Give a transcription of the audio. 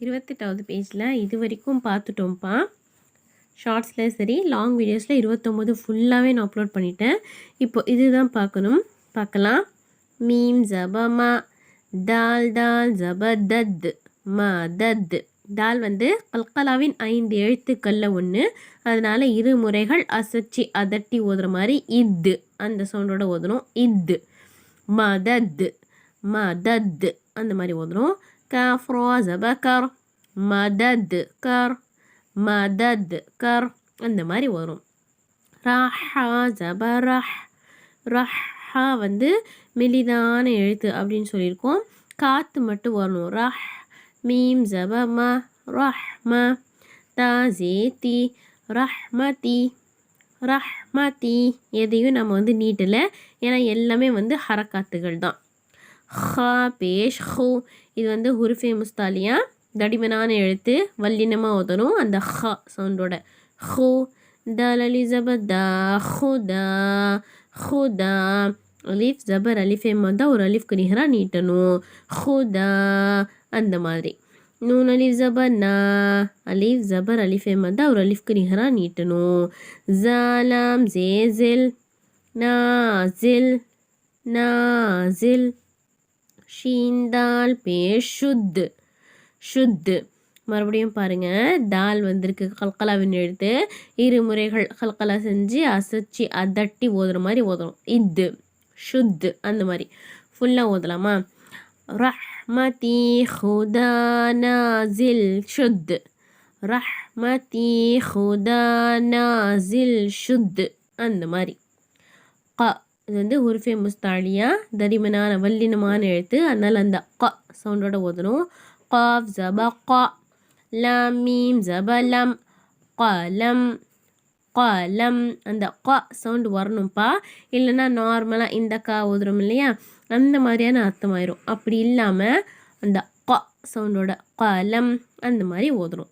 இருபத்தெட்டாவது பேஜில் இது வரைக்கும் பார்த்துட்டோம்ப்பா. ஷார்ட்ஸில் சரி லாங் வீடியோஸில் இருபத்தொம்போது ஃபுல்லாகவே நான் அப்லோட் பண்ணிட்டேன். இப்போ இதுதான் பார்க்கணும். பார்க்கலாம். மீம் ஜபமா தால் தால் ஜபதத் ம தத் தால் வந்து கல்கலாவின் ஐந்து எழுத்துக்களில் ஒன்று அதனால் இரு முறைகள் அசச்சி அதட்டி ஓதுற மாதிரி இத்து அந்த சவுண்டோட ஓதணும். இத்து மதத் மதத் அந்த மாதிரி ஓதுறோம் கஃப்ரோ ஜபக்கர் மதத் கர் மதத் கர் அந்த மாதிரி வரும் ரஹா ஜபரஹ் ரஹா வந்து மெலிதான எழுத்து அப்படின்னு சொல்லியிருக்கோம். காற்று மட்டும் வரணும். ரஹ் மீம் ஜபம ரஹ்ம தாசேத்தி ரஹ்மதி ரஹ்மதி எதையும் நம்ம வந்து நீட்டலை. ஏன்னா எல்லாமே வந்து ஹரக்காத்துகள் தான். ஹா பேஷ் ஹூ. இது வந்து ஹுருஃபே முஸ்தாலியா. தடிமனான எழுத்து. வல்லினமாக ஓதணும் அந்த ஹ சவுண்டோட. ஹூ. தலலி ஜபதா ஹுதா ஹுதா அலிஃப் ஜபர் அலிஃபேம் வந்தால் ஒரு அலிஃப்க்கு நிகராக நீட்டணும். ஹுதா அந்த மாதிரி. நூன் அலிஃப் ஜபர் நா. அலிஃப் ஜபர் அலிஃபேம் வந்தால் ஒரு அலிஃப்க்கு நிகராக நீட்டணும். ஜாலாம் ஜேசில் நாசில் நாசில். ஷீந்தால் பேர் ஷுத்து ஷுத்து மறுபடியும் பாருங்கள் தால் வந்திருக்கு. கல்கலாவின் எழுத்து. இரு முறைகள் கல்கலா செஞ்சு அசைச்சி அதட்டி ஓதுற மாதிரி ஓதணும். இது ஷுத்து அந்த மாதிரி. ஃபுல்லாக ஓதலாமா? ரஹ்மதி ஹுதா நாசில் ஷுத். ரஹ்மதி ஹுதா நாசில் ஷுத். அந்த மாதிரி. க இது வந்து உருஃபே முஸ்தாலியாக தரிமனான வல்லினமான எழுத்து. அதனால் அந்த க சவுண்டோட ஓதணும். காஃப் ஜப கா. லம் மீம் ஜப லம் கலம் கலம் அந்த க சவுண்டு வரணும்ப்பா இல்லைன்னா நார்மலாக இந்த கா ஓதுறோம் இல்லையா? அந்த மாதிரியான அர்த்தமாயிரும். அப்படி இல்லாமல் அந்த க சவுண்டோட கலம் அந்த மாதிரி ஓதுறோம்